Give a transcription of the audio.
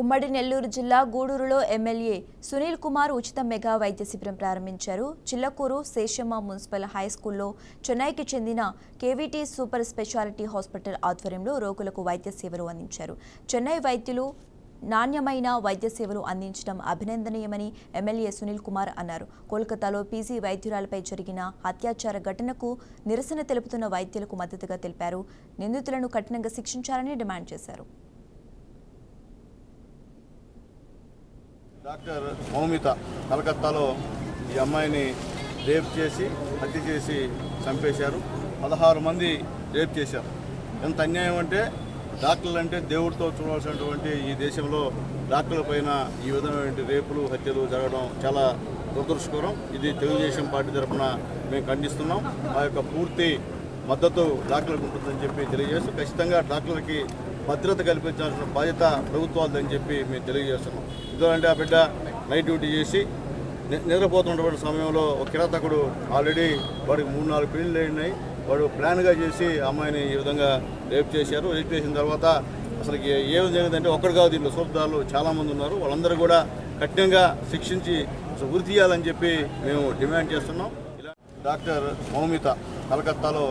ఉమ్మడి నెల్లూరు జిల్లా గూడూరులో ఎమ్మెల్యే సునీల్ కుమార్ ఉచిత మెగా వైద్య శిబిరం ప్రారంభించారు. చిల్లకూరు శేషమ్మ మున్సిపల్ హై స్కూల్లో చెన్నైకి చెందిన కేవీటీ సూపర్ స్పెషాలిటీ హాస్పిటల్ ఆధ్వర్యంలో రోగులకు వైద్య సేవలు అందించారు. చెన్నై వైద్యులు నాణ్యమైన వైద్య సేవలు అందించడం అభినందనీయమని ఎమ్మెల్యే సునీల్ కుమార్ అన్నారు. కోల్కతాలో పీజీ వైద్యురాలపై జరిగిన అత్యాచార ఘటనకు నిరసన తెలుపుతున్న వైద్యులకు మద్దతుగా తెలిపారు. నిందితులను కఠినంగా శిక్షించాలని డిమాండ్ చేశారు. డాక్టర్ మౌమిత కలకత్తాలో ఈ అమ్మాయిని రేప్ చేసి హత్య చేసి చంపేశారు. పదహారు మంది రేప్ చేశారు. ఎంత అన్యాయం అంటే డాక్టర్లు అంటే దేవుడితో చూడాల్సినటువంటి ఈ దేశంలో డాక్టర్ల పైన ఈ విధమైనటువంటి రేపులు హత్యలు జరగడం చాలా దురదృష్టకరం. ఇది తెలుగుదేశం పార్టీ తరఫున మేము ఖండిస్తున్నాం. ఆ యొక్క పూర్తి మద్దతు డాక్టర్లకు ఉంటుందని చెప్పి తెలియజేస్తూ ఖచ్చితంగా డాక్టర్లకి భద్రత కల్పించాల్సిన బాధ్యత ప్రభుత్వాలదని చెప్పి మేము తెలియజేస్తున్నాం. ఎందుకంటే ఆ బిడ్డ నైట్ డ్యూటీ చేసి నిద్రపోతున్నటువంటి సమయంలో ఒక కిరాతకుడు ఆల్రెడీ వాడికి మూడు నాలుగు పెళ్ళి అయినాయి. వాడు ప్లాన్గా చేసి అమ్మాయిని ఈ విధంగా రేప్ చేశారు. రేప్ చేసిన తర్వాత అసలు ఏ జరిగిందంటే ఒక్కడు కాదు దీంట్లో సోపుదారులు చాలామంది ఉన్నారు. వాళ్ళందరూ కూడా కఠినంగా శిక్షించి అసలు ఉరి తీయాలని చెప్పి మేము డిమాండ్ చేస్తున్నాం. ఇలా డాక్టర్ మౌమిత కలకత్తాలో